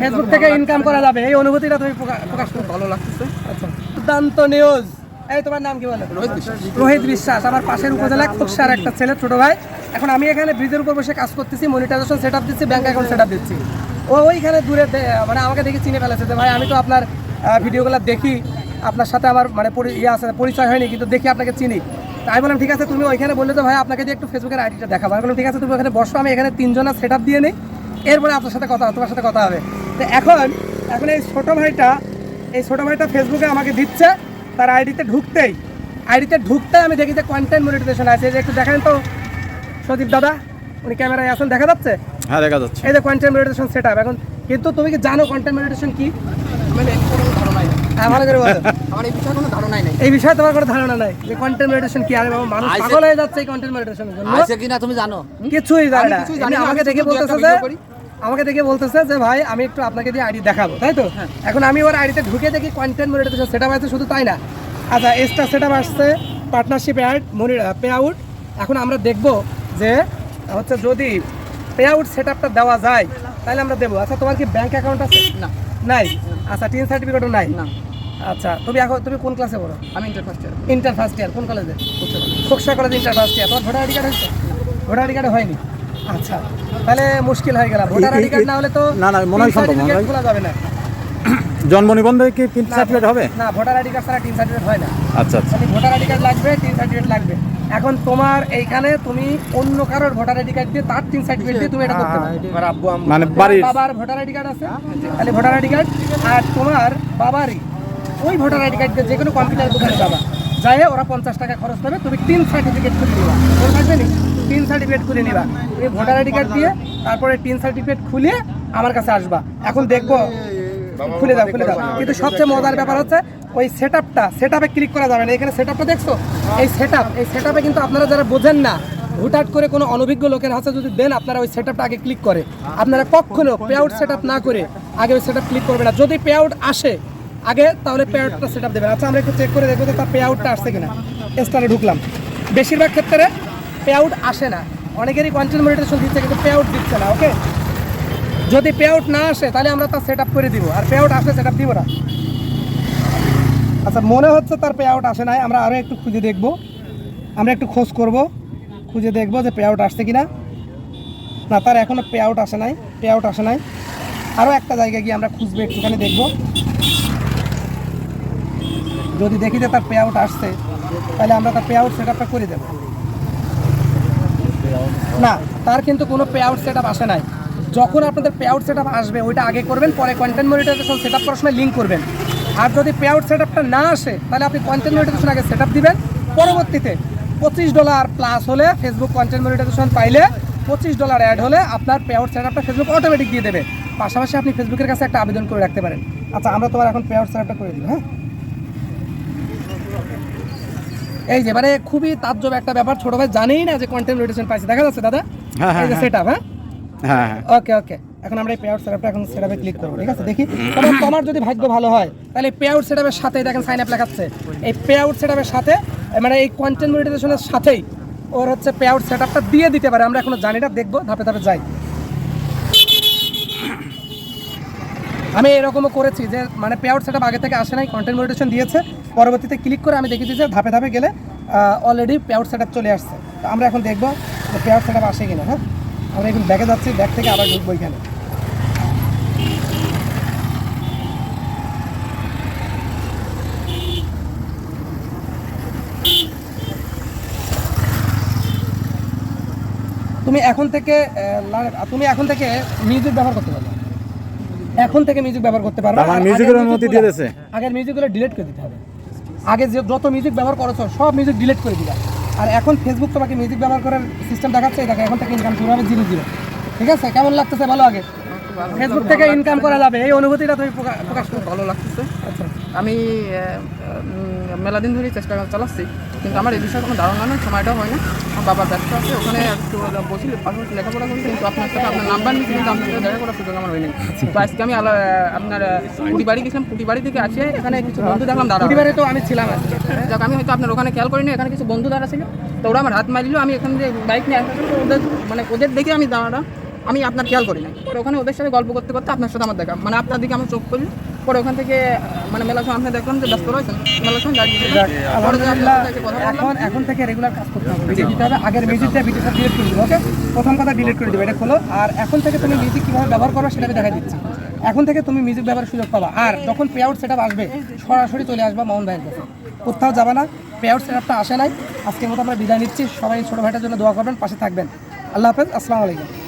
Facebook থেকে income করা যাবে। এই অনুভূতিটা তুমি প্রকাশ করো। ভালো লাগতেছে। আচ্ছা। দুর্দান্ত নিউজ এই তোমার নাম কি বলে? রোহিত বিশ্বাস। আমার পাশের উপজেলা খুকসার একটা ছেলে ছোট ভাই। এখন আমি এখানে ব্রিজের উপর বসে কাজ করতেছি মনিটাইজেশন সেট আপ দিচ্ছি ব্যাংক অ্যাকাউন্ট সেট আপ দিচ্ছি। ও ওইখানে দূরে মানে আমাকে দেখে চিনে ফেলেছে যে ভাই আমি তো আপনার ভিডিওগুলো দেখি। আপনার সাথে আমার মানে ইয়ে আছে পরিচয় হয়নি কিন্তু দেখি আপনাকে চিনি। তাই বললাম ঠিক আছে তুমি ওইখানে বললে তো ভাই আপনাকে দিয়ে একটু ফেসবুকের আইডিটা দেখাবো। আমি বললাম ঠিক আছে তুমি ওখানে বসো আমি এখানে তিনজনের সেট আপ দিয়ে নিই। এরপরে আপনার সাথে কথা তোমার সাথে কথা হবে। তো এখন এখন এই ছোট ভাইটা এই ছোট ভাইটা ফেসবুকে আমাকে দিচ্ছে তার আইডিতে ঢুকতেই। আইডিতে ঢুকতে আমি দেখি যে কন্টেন্ট মনিটাইজেশন আছে। এই যে একটু দেখেন তো সদীপ দাদা উনি ক্যামেরায় আছেন দেখা যাচ্ছে? হ্যাঁ দেখা যাচ্ছে। এই যে কন্টেন্ট মনিটাইজেশন সেট এখন কিন্তু তুমি কি জানো কন্টেন্ট মনিটাইজেশন কি? নেই হ্যাঁ ভালো করে বলো। আমার এই বিষয়ে কোনো ধারণাই নেই। এই বিষয়ে তোমার কোনো ধারণা নাই যে কন্টেন্ট মনিটাইজেশন কি? আরে বাবা মানুষ পাগল হয়ে যাচ্ছে এই কন্টেন্ট মনিটাইজেশনের জন্য। আছে কিনা তুমি জানো। কিছুই জানে আমি না। আমাকে দেখে বলতেছে যে। আমাকে দেখে বলতেছে যে ভাই আমি একটু আপনাকে দিয়ে আইডি দেখাবো। তাই তো? এখন আমি ওর আইডিতে ঢুকে দেখি কন্টেন্ট মনিটাইজেশন সেটা আছে শুধু তাই না। আচ্ছা এক্সট্রা সেটা আসছে partnership ad money pay out এখন আমরা দেখব যে হচ্ছে যদি পে আউট সেট আপটা দেওয়া যায় তাহলে আমরা দেবো। আচ্ছা তোমার কি ব্যাংক অ্যাকাউন্ট আছে? না। নাই? আচ্ছা টিন সার্টিফিকেটও নাই? না। আচ্ছা তুমি এখন তুমি কোন ক্লাসে পড়ো? আমি inter first year inter first year কোন কলেজে Khoksa college inter first year তোমার ভোটার আইডি কার্ড হয়েছে? ভোটার আইডি কার্ড হয়নি? আচ্ছা তাহলে মুশকিল হয়ে গেল। ভোটার আইডি কার্ড না হলে তো না, না, মনে হয় সম্ভব, certificate খোলা যাবে না। জন্ম নিবন্ধে কি তিন সার্টিফিকেট হবে? না ভোটার আইডি কার্ড ছাড়া তিন সার্টিফিকেট হয় না। আচ্ছা আচ্ছা। ভোটার আইডি কার্ড লাগবে তিন সার্টিফিকেট লাগবে। এখন তোমার এইখানে তুমি অন্য কারোর ভোটার আইডি কার্ড দিয়ে তার তিন সার্টিফিকেট দিয়ে তুমি এটা করতে পারো। আব্বু আম্মু। মানে বাড়ির বাবার ভোটার আইডি কার্ড আছে তাহলে ভোটার আইডি কার্ড। আর তোমার বাবারই ওই ভোটার আইডি কার্ড দিয়ে যে কোনো কম্পিউটার দোকানে যাবা। যাই ওরা পঞ্চাশ টাকা খরচ হবে তুমি তিন সার্টিফিকেট খুলে নিবা। মনে থাকবে নি? তিন সার্টিফিকেট খুলে নিবা। তুমি ভোটার আইডি কার্ড দিয়ে তারপরে টিন সার্টিফিকেট খুলে আমার কাছে আসবা। এখন দেখব, খুলে দাও খুলে দাও কিন্তু সবচেয়ে মজার ব্যাপার হচ্ছে, ওই সেট আপটা সেট আপে ক্লিক করা যাবে না। এখানে সেট আপটা দেখছ? এই সেট আপ এই সেট আপে কিন্তু আপনারা যারা বোঝেন না, হুটহাট করে কোনো অনভিজ্ঞ লোকের হাতে যদি দেন, আপনারা ওই সেট আপটা আগে ক্লিক করে। আপনারা কখনো পে আউট সেট আপ না করে আগে ওই সেট আপ ক্লিক করবে না। যদি পে আউট আসে, আগে তাহলে পে আউটটা সেট আপ দেবেন। আচ্ছা আমরা একটু চেক করে দেখব যে তার পে আউটটা আসছে কিনা। স্টারে ঢুকলাম। বেশিরভাগ ক্ষেত্রে পে আউট আসে না। অনেকেরই কন্টেন্ট মনিটাইজেশন দিচ্ছে কিন্তু পে আউট দিচ্ছে না ওকে যদি পে আউট না আসে, তাহলে আমরা তার সেট করে দিব। আর পে আউট আসলে সেট আপ দিব না। আচ্ছা মনে হচ্ছে তার পে আউট আসে নাই। আমরা আরও একটু খুঁজে দেখব। আমরা একটু খোঁজ করব, খুঁজে দেখব যে পে আউট আসছে কিনা। না না তার এখনও পে আউট আসে নাই পে আউট আসে নাই। আরও একটা জায়গায় গিয়ে আমরা খুঁজবো, একটুখানি দেখব। যদি দেখি যে তার পে আউট আসছে, তাহলে আমরা তার পে আউট সেট আপটা করে দেবো। না, তার কিন্তু কোনো পে আউট সেট আসে নাই। যখন আপনাদের পে আউট সেট আসবে, ওইটা আগে করবেন, পরে কন্টেন্ট মনিটাইজেশন সেট আপ করার সময় লিঙ্ক করবেন। আর যদি পে আউট সেট আপটা না আসে, তাহলে আপনি কন্টেন্ট মনিটাইজেশন আগে সেট আপ দিবেন। পরবর্তীতে পঁচিশ ডলার প্লাস হলে ফেসবুক কন্টেন্ট মনিটাইজেশন পাইলে পঁচিশ ডলার অ্যাড হলে আপনার পে আউট সেট আপটা ফেসবুক অটোমেটিক দিয়ে দেবে। পাশাপাশি আপনি ফেসবুকের কাছে একটা আবেদন করে রাখতে পারেন। আচ্ছা আমরা তোমার এখন পে আউট সেট আপটা করে দিই হ্যাঁ? এই যে মানে খুবই তাজ্জব একটা ব্যাপার। ছোট ভাই জানেই না যে কন্টেন্ট মনিটাইজেশন পাইছে। দেখা যাচ্ছে দাদা? হ্যাঁ, হ্যাঁ, এই যে হ্যাঁ। হ্যাঁ? হ্যাঁ হ্যাঁ। ওকে ওকে এখন আমরা এই পে আউট সেটআপটা এখন সেটআপে ক্লিক করব ঠিক আছে? দেখি। তবে তোমার যদি ভাগ্য ভালো হয় তাহলে পে আউট সেটআপের সাথে দেখেন সাইন আপ লেখাচ্ছে। এই পে আউট সেটআপের সাথে মানে এই কন্টেন্ট মনিটাইজেশনের সাথেই ওর হচ্ছে পে আউট সেটআপটা দিয়ে দিতে পারে। আমরা এখনও জানি না দেখব ধাপে ধাপে যাই। আমি এরকমও করেছি যে মানে পে আউট সেটআপ আগে থেকে আসে নাই কন্টেন্ট মনিটাইজেশন দিয়েছে, পরবর্তীতে ক্লিক করে আমি দেখেছি যে, ধাপে ধাপে গেলে অলরেডি পে আউট সেটআপ চলে আসছে। তো আমরা এখন দেখব পে আউট সেটআপ আসে কিনা হ্যাঁ? আমরা এখন ব্যাগে যাচ্ছি ব্যাগ থেকে আবার ঢুকবো এখানে। তুমি এখন থেকে তুমি এখন থেকে মিউজিক ব্যবহার করতে পারবে। এখন থেকে মিউজিক ব্যবহার করতে পারবে মানে মিউজিকের অনুমতি দিয়ে দিয়েছে? আগের মিউজিকগুলো ডিলিট করে দিতে হবে। আগে যে যত মিউজিক ব্যবহার করেছ সব মিউজিক ডিলিট করে দিবা। আর এখন ফেসবুক তোমাকে মিউজিক ব্যবহার করার সিস্টেম দেখাচ্ছে দেখো এখন থেকে ইনকাম শুরু হবে জিরো জিরো ঠিক আছে? কেমন লাগতেছে ভালো আগে ফেসবুক থেকে ইনকাম করা যাবে। এই অনুভূতিটা তুমি প্রকাশ করো। ভালো লাগতেছে। আচ্ছা। আমি মেলা দিন ধরেই চেষ্টা চালাচ্ছি। কিন্তু আমার এই বিষয়ে কোনো ধারণা নেই সময়টাও হয় না। আমার বাবার ব্যবসা আছে ওখানে একটু বসি পাশাপাশি লেখাপড়া করছি কিন্তু আপনার সাথে আপনার নাম্বার নিচ্ছি কিন্তু আপনার সাথে দেখা করার সুযোগ আমার হয়নি। তো আজকে আমি আপনার কুটি বাড়ি গেছিলাম কুটি বাড়ি থেকে আসে এখানে কিছু বন্ধু দেখলাম দাঁড়া প্রতিবারে তো আমি ছিলাম আজকে। যাক আমি হয়তো আপনার ওখানে খেয়াল করিনি এখানে কিছু বন্ধু দাঁড়া ছিল তো ওরা আমার হাত মারিল আমি এখান থেকে বাইক নিয়ে আসলাম ওদের মানে ওদের দেখে আমি দাঁড়া আমি আপনার খেয়াল করি না ওখানে ওদের সাথে গল্প করতে করতে আপনার সাথে আমার দেখা মানে আপনার দিকে আমার চোখ পড়ল। পরে ওখান থেকে মানে মেলার সময় আপনি দেখলাম যে ব্যস্ত রয়েছেন মেলার সময় বললাম, এখন এখন থেকে রেগুলার কাজ করতে হবে। ভিডিও দিতে হবে। আগের মিউজিকটা ভিডিওটা ডিলিট করে দিবে ওকে প্রথম কথা ডিলিট করে দিবে এটা খোলো। আর এখন থেকে তুমি মিউজিক কীভাবে ব্যবহার করবে সেটা আমি দেখাই দিচ্ছি। এখন থেকে তুমি মিউজিক ব্যবহারের সুযোগ পাবা। আর যখন পে আউট সেটআপ আসবে সরাসরি চলে আসবা মাউন্ট ভাইয়ের কাছে। কোথাও যাবে না পে আউট সেটআপটা আসে নাই। আজকের মতো আমরা বিদায় নিচ্ছি। সবাই ছোটো ভাইটার জন্য দোয়া করবেন পাশে থাকবেন। আল্লাহ হাফেজ আসসালামু আলাইকুম।